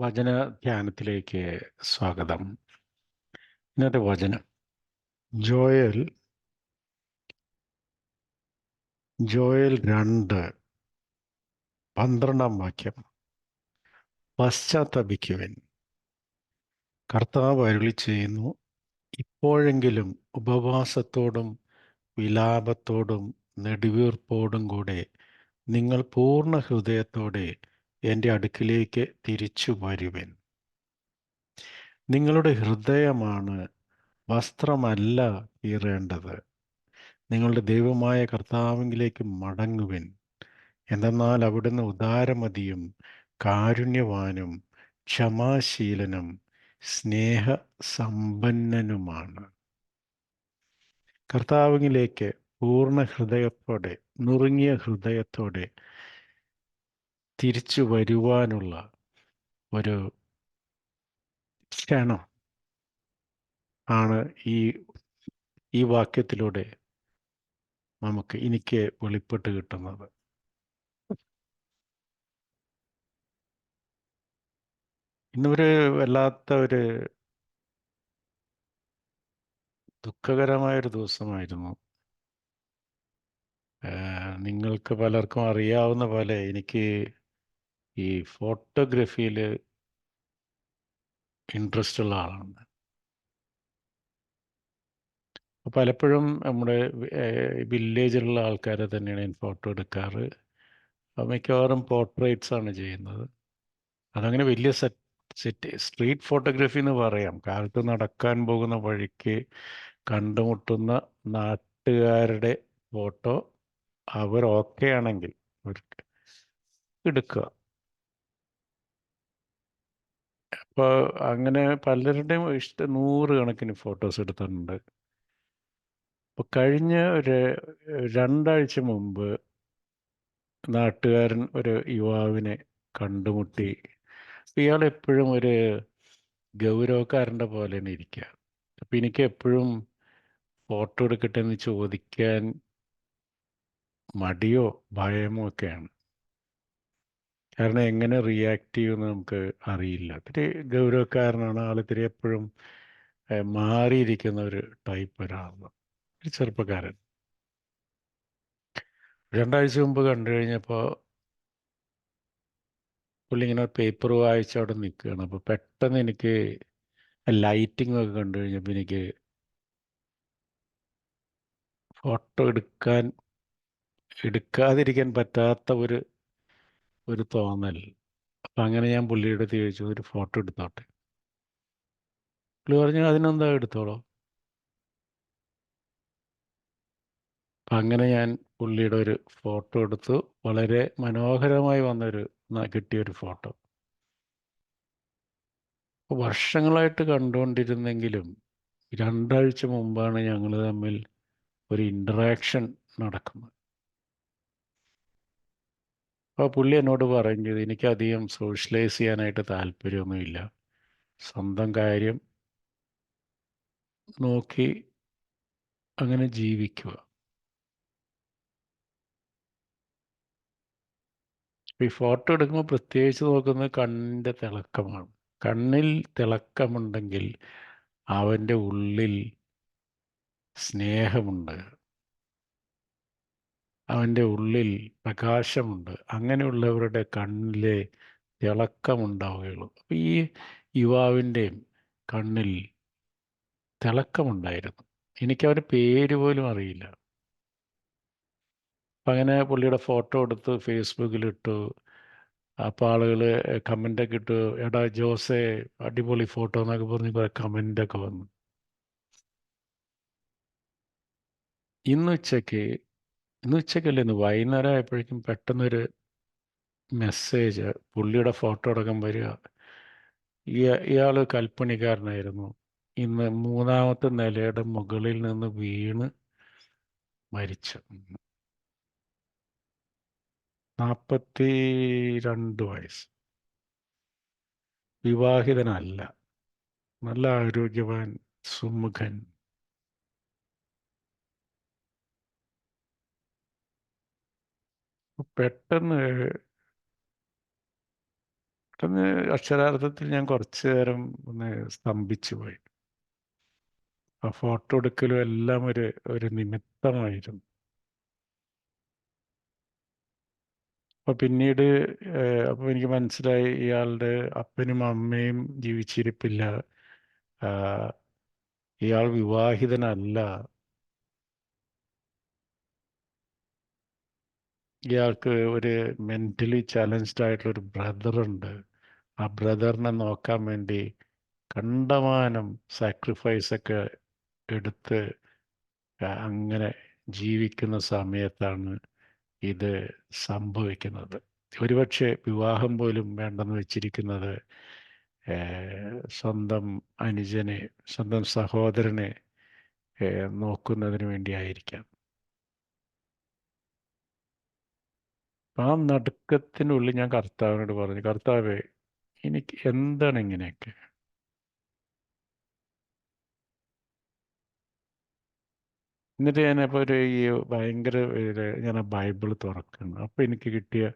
വചന ധ്യാനത്തിലേക്ക് സ്വാഗതം. ഇന്നത്തെ വചനം. ജോയൽ ജോയൽ രണ്ട് പന്ത്രണ്ടാം വാക്യം. പശ്ചാത്തപിക്കുവൻ. കർത്താവ് അരുളി ചെയ്യുന്നു ഇപ്പോഴെങ്കിലും ഉപവാസത്തോടും വിലാപത്തോടും നെടുവീർപ്പോടും കൂടെ നിങ്ങൾ പൂർണ ഹൃദയത്തോടെ എന്റെ അടുക്കിലേക്ക് തിരിച്ചു വരുവൻ. നിങ്ങളുടെ ഹൃദയമാണ് വസ്ത്രമല്ല കീറേണ്ടത്. നിങ്ങളുടെ ദൈവമായ കർത്താവിലേക്ക് മടങ്ങുവിൻ. എന്തെന്നാൽ അവിടുന്ന് ഉദാരമതിയും കാരുണ്യവാനും ക്ഷമാശീലനും സ്നേഹസമ്പന്നനുമാണ്. കർത്താവിലേക്ക് പൂർണ ഹൃദയത്തോടെ നുറുങ്ങിയ ഹൃദയത്തോടെ തിരിച്ചു വരുവാനുള്ള ഒരു ക്ഷണം ആണ് ഈ ഈ വാക്യത്തിലൂടെ നമുക്ക് എനിക്ക് വെളിപ്പെട്ട് കിട്ടുന്നത്. ഇന്നൊരു വല്ലാത്ത ഒരു ദുഃഖകരമായൊരു ദിവസമായിരുന്നു. നിങ്ങൾക്ക് പലർക്കും അറിയാവുന്ന പോലെ എനിക്ക് ഈ ഫോട്ടോഗ്രഫിയിൽ ഇൻട്രസ്റ്റ് ഉള്ള ആളാണ് പലപ്പോഴും നമ്മുടെ വില്ലേജിലുള്ള ആൾക്കാരെ തന്നെയാണ് ഞാൻ ഫോട്ടോ എടുക്കാറ്. മിക്കവാറും പോർട്രേറ്റ്സ് ആണ് ചെയ്യുന്നത്. അതങ്ങനെ വലിയ സെറ്റ് സെറ്റ് സ്ട്രീറ്റ് ഫോട്ടോഗ്രഫി എന്ന് പറയാം. കാലത്ത് നടക്കാൻ പോകുന്ന വഴിക്ക് കണ്ടുമുട്ടുന്ന നാട്ടുകാരുടെ ഫോട്ടോ അവർ ഓക്കെ ആണെങ്കിൽ എടുക്കുക. അപ്പോൾ അങ്ങനെ പലരുടെയും ഇഷ്ട നൂറ് കണക്കിന് ഫോട്ടോസ് എടുത്തിട്ടുണ്ട്. അപ്പോൾ കഴിഞ്ഞ ഒരു രണ്ടാഴ്ച മുമ്പ് നാട്ടുകാരൻ ഒരു യുവാവിനെ കണ്ടുമുട്ടി. ഇയാൾ എപ്പോഴും ഒരു ഗൗരവക്കാരന്റെ പോലെയാണ് ഇരിക്കുക. അപ്പം എനിക്ക് എപ്പോഴും ഫോട്ടോ എടുക്കട്ടെ എന്ന് ചോദിക്കാൻ മടിയോ ഭയമോ ഒക്കെയാണ്. കാരണം എങ്ങനെ റിയാക്ട് ചെയ്യുമെന്ന് നമുക്ക് അറിയില്ല. ഇത്തിരി ഗൗരവക്കാരനാണ്. ആൾ ഇത്തിരി എപ്പോഴും മാറിയിരിക്കുന്ന ഒരു ടൈപ്പ് ഒരാളാണ്. ഒരു ചെറുപ്പക്കാരൻ. രണ്ടാഴ്ച മുമ്പ് കണ്ടു കഴിഞ്ഞപ്പോൾ പുള്ളി ഇങ്ങനെ പേപ്പർ വായിച്ച് അവിടെ നിൽക്കുകയാണ്. അപ്പോൾ പെട്ടെന്ന് എനിക്ക് ലൈറ്റിംഗ് ഒക്കെ കണ്ടു കഴിഞ്ഞപ്പോൾ എനിക്ക് ഫോട്ടോ എടുക്കാൻ എടുക്കാതിരിക്കാൻ പറ്റാത്ത ഒരു ഒരു തോന്നൽ. അപ്പം അങ്ങനെ ഞാൻ പുള്ളിയുടെ ചോദിച്ചു ഒരു ഫോട്ടോ എടുത്തോട്ടെ? പുള്ളി പറഞ്ഞു അതിനെന്താ എടുത്തോളോ? അങ്ങനെ ഞാൻ പുള്ളിയുടെ ഒരു ഫോട്ടോ എടുത്തു. വളരെ മനോഹരമായി വന്നൊരു കിട്ടിയൊരു ഫോട്ടോ. വർഷങ്ങളായിട്ട് കണ്ടുകൊണ്ടിരുന്നെങ്കിലും രണ്ടാഴ്ച മുമ്പാണ് ഞങ്ങൾ തമ്മിൽ ഒരു ഇൻട്രാക്ഷൻ നടക്കുന്നത്. അപ്പോൾ പുള്ളി എന്നോട് പറഞ്ഞത് എനിക്കധികം സോഷ്യലൈസ് ചെയ്യാനായിട്ട് താല്പര്യമൊന്നുമില്ല. സ്വന്തം കാര്യം നോക്കി അങ്ങനെ ജീവിക്കുക. ഈ ഫോട്ടോ എടുക്കുമ്പോൾ പ്രത്യേകിച്ച് നോക്കുന്നത് കണ്ണിന്റെ തിളക്കമാണ്. കണ്ണിൽ തിളക്കമുണ്ടെങ്കിൽ അവന്റെ ഉള്ളിൽ സ്നേഹമുണ്ട്. അവന്റെ ഉള്ളിൽ പ്രകാശമുണ്ട്. അങ്ങനെയുള്ളവരുടെ കണ്ണിലെ തിളക്കമുണ്ടാവുകയുള്ളൂ. അപ്പം ഈ യുവാവിന്റെയും കണ്ണിൽ തിളക്കമുണ്ടായിരുന്നു. എനിക്കവന്റെ പേര് പോലും അറിയില്ല. അപ്പം അങ്ങനെ പുള്ളിയുടെ ഫോട്ടോ എടുത്ത് ഫേസ്ബുക്കിലിട്ടു. അപ്പോൾ ആളുകൾ കമന്റൊക്കെ ഇട്ടു. എടാ ജോസെ അടിപൊളി ഫോട്ടോ എന്നൊക്കെ പറഞ്ഞ് കുറേ കമന്റൊക്കെ വന്നു. ഇന്ന് ഉച്ചയ്ക്ക് ഇന്ന് ഉച്ചയ്ക്കല്ല ഇന്ന് വൈകുന്നേരം ആയപ്പോഴേക്കും പെട്ടെന്നൊരു മെസ്സേജ് പുള്ളിയുടെ ഫോട്ടോ അടക്കം വരിക. ഇയാൾ കൽപ്പണിക്കാരനായിരുന്നു. ഇന്ന് മൂന്നാമത്തെ നിലയുടെ മുകളിൽ നിന്ന് വീണ് മരിച്ചു. നാൽപ്പത്തി രണ്ട് വയസ്സ്. വിവാഹിതനല്ല. നല്ല ആരോഗ്യവാൻ സുമുഖൻ. പെട്ടെന്ന് പെട്ടെന്ന് അക്ഷരാർത്ഥത്തിൽ ഞാൻ കുറച്ചു നേരം ഒന്ന് സ്തംഭിച്ചു പോയി. ആ ഫോട്ടോ എടുക്കലും എല്ലാം ഒരു ഒരു നിമിത്തമായിരുന്നു. അപ്പൊ പിന്നീട് അപ്പൊ എനിക്ക് മനസ്സിലായി ഇയാളുടെ അപ്പനും അമ്മയും ജീവിച്ചിരിപ്പില്ല. ഇയാൾ വിവാഹിതനല്ല. ഇയാൾക്ക് ഒരു മെന്റലി ചലഞ്ച്ഡ് ആയിട്ടുള്ള ഒരു ബ്രദറുണ്ട് ആ ബ്രദറിനെ നോക്കാൻ വേണ്ടി കണ്ടമാനം സാക്രിഫൈസ് ഒക്കെ എടുത്ത് അങ്ങനെ ജീവിക്കുന്ന സമയത്താണ് ഇത് സംഭവിക്കുന്നത്. ഒരുപക്ഷെ വിവാഹം പോലും വേണ്ടെന്ന് വെച്ചിരിക്കുന്നത് സ്വന്തം അനുജനെ സ്വന്തം സഹോദരനെ നോക്കുന്നതിന് വേണ്ടിയായിരിക്കാം. ആ നടുക്കത്തിനുള്ളിൽ ഞാൻ കർത്താവിനോട് പറഞ്ഞു കർത്താവേ എനിക്ക് എന്താണ് ഇങ്ങനെയൊക്കെ? എന്നിട്ട് ഞാനപ്പോൾ ഒരു ഈ ഭയങ്കര ഞാൻ ആ ബൈബിൾ തുറക്കുന്നു. അപ്പോൾ എനിക്ക് കിട്ടിയ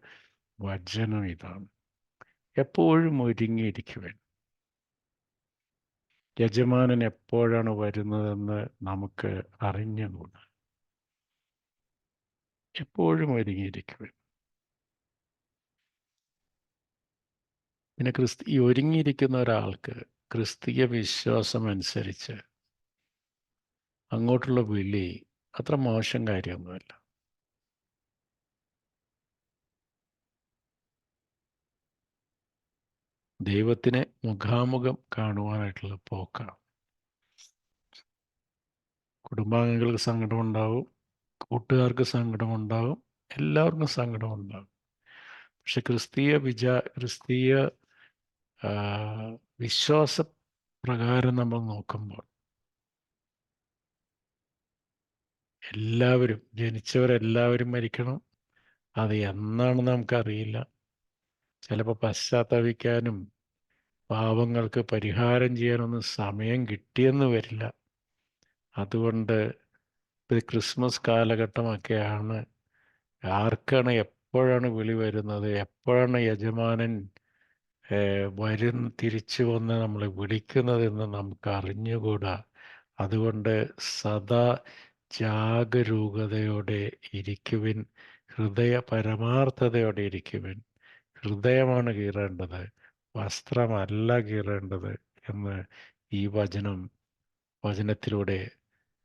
വചനം ഇതാണ്. എപ്പോഴും ഒരുങ്ങിയിരിക്കുവാൻ. യജമാനൻ എപ്പോഴാണ് വരുന്നതെന്ന് നമുക്ക് അറിഞ്ഞുകൂടാ. എപ്പോഴും ഒരുങ്ങിയിരിക്കുവാൻ. പിന്നെ ക്രിസ്തി ഈ ഒരുങ്ങിയിരിക്കുന്ന ഒരാൾക്ക് ക്രിസ്തീയ വിശ്വാസം അനുസരിച്ച് അങ്ങോട്ടുള്ള വിളി അത്ര മോശം കാര്യമൊന്നുമല്ല. ദൈവത്തിനെ മുഖാമുഖം കാണുവാനായിട്ടുള്ള പോക്കാണ് കുടുംബാംഗങ്ങൾക്ക് സങ്കടമുണ്ടാവും കൂട്ടുകാർക്ക് സങ്കടമുണ്ടാവും എല്ലാവർക്കും സങ്കടമുണ്ടാവും. പക്ഷെ ക്രിസ്തീയ വിചാ ക്രിസ്തീയ വിശ്വാസ പ്രകാരം നമ്മൾ നോക്കുമ്പോൾ എല്ലാവരും ജനിച്ചവരെല്ലാവരും മരിക്കണം. അത് എന്നാണെന്ന് നമുക്കറിയില്ല. ചിലപ്പോൾ പശ്ചാത്തപിക്കാനും പാവങ്ങൾക്ക് പരിഹാരം ചെയ്യാനൊന്നും സമയം കിട്ടിയെന്ന് വരില്ല. അതുകൊണ്ട് ഇത് ക്രിസ്മസ് കാലഘട്ടമൊക്കെയാണ് ആർക്കാണ് എപ്പോഴാണ് വിളി വരുന്നത്? എപ്പോഴാണ് യജമാനൻ വരുന്ന തിരിച്ചു വന്ന് നമ്മളെ വിളിക്കുന്നതെന്ന് നമുക്ക് അറിഞ്ഞുകൂടാ അതുകൊണ്ട് സദാ ജാഗരൂകതയോടെ ഇരിക്കുവിൻ ഹൃദയ പരമാർത്ഥതയോടെ ഇരിക്കുവിൻ. ഹൃദയമാണ് കീറേണ്ടത് വസ്ത്രമല്ല കീറേണ്ടത് എന്ന് ഈ വചനം വചനത്തിലൂടെ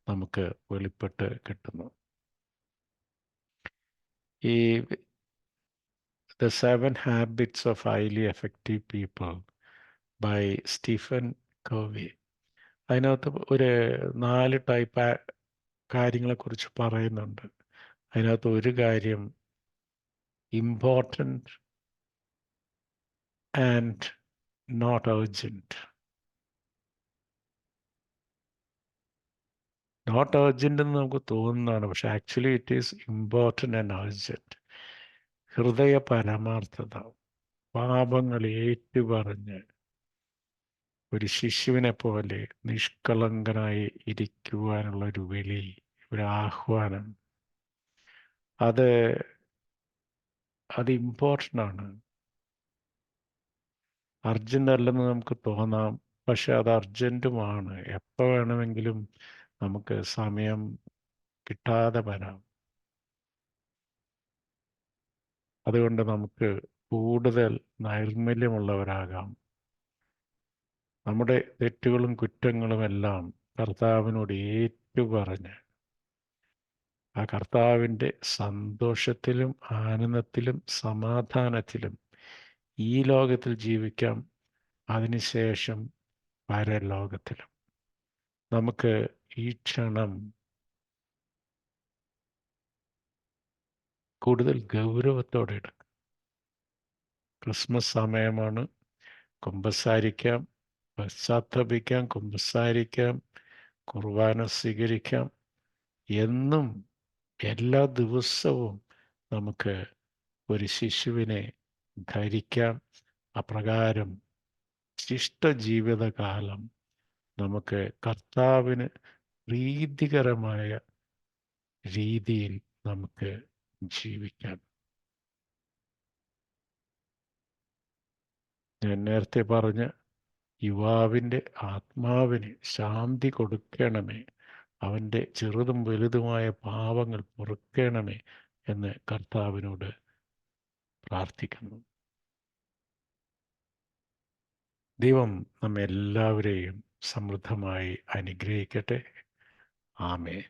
നമുക്ക് വെളിപ്പെട്ട് കിട്ടുന്നു. ഈ the Seven Habits of Highly Effective People by Stephen Covey അതിനകത്ത് ഒരു നാല് ടൈപ്പ് കാര്യങ്ങളെക്കുറിച്ച് പറയുന്നുണ്ട്. അതിനകത്ത് ഒരു കാര്യം important and not urgent not urgent എന്ന് നമുക്ക് തോന്നുന്നതാണ് പക്ഷെ actually it is important and urgent. ഹൃദയ പരമാർത്ഥത പാപങ്ങൾ ഏറ്റുപറഞ്ഞ് ഒരു ശിശുവിനെ പോലെ നിഷ്കളങ്കനായി ഇരിക്കുവാനുള്ള ഒരു വിളി ഒരു ആഹ്വാനം. അത് അത് ഇമ്പോർട്ടന്റ് ആണ്. അർജന്റ് അല്ലെന്ന് നമുക്ക് തോന്നാം പക്ഷെ അത് അർജന്റുമാണ് എപ്പോൾ വേണമെങ്കിലും നമുക്ക് സമയം കിട്ടാതെ വരാം. അതുകൊണ്ട് നമുക്ക് കൂടുതൽ നൈർമല്യമുള്ളവരാകാം. നമ്മുടെ തെറ്റുകളും കുറ്റങ്ങളും എല്ലാം കർത്താവിനോട് ഏറ്റുപറഞ്ഞ് ആ കർത്താവിന്റെ സന്തോഷത്തിലും ആനന്ദത്തിലും സമാധാനത്തിലും ഈ ലോകത്തിൽ ജീവിക്കാം. അതിനുശേഷം പരലോകത്തിലും. നമുക്ക് ഈ ക്ഷണം കൂടുതൽ ഗൗരവത്തോടെ എടുക്കുക ക്രിസ്മസ് സമയമാണ്. കുമ്പസാരിക്കാം പശ്ചാത്തപിക്കാം കുമ്പസാരിക്കാം കുർബാന സ്വീകരിക്കാം. എന്നും എല്ലാ ദിവസവും നമുക്ക് ഒരു ശിശുവിനെ ധരിക്കാം. അപ്രകാരം ശിഷ്ട ജീവിതകാലം നമുക്ക് കർത്താവിന് പ്രീതികരമായ രീതിയിൽ നമുക്ക് ജീവിക്കാം ഞാൻ നേരത്തെ പറഞ്ഞ യുവാവിന്റെ ആത്മാവിന് ശാന്തി കൊടുക്കണമേ. അവന്റെ ചെറുതും വലുതുമായ പാവങ്ങൾ പൊറുക്കണമേ എന്ന് കർത്താവിനോട് പ്രാർത്ഥിക്കുന്നു. ദൈവം നമ്മെല്ലാവരെയും സമൃദ്ധമായി അനുഗ്രഹിക്കട്ടെ. ആമേ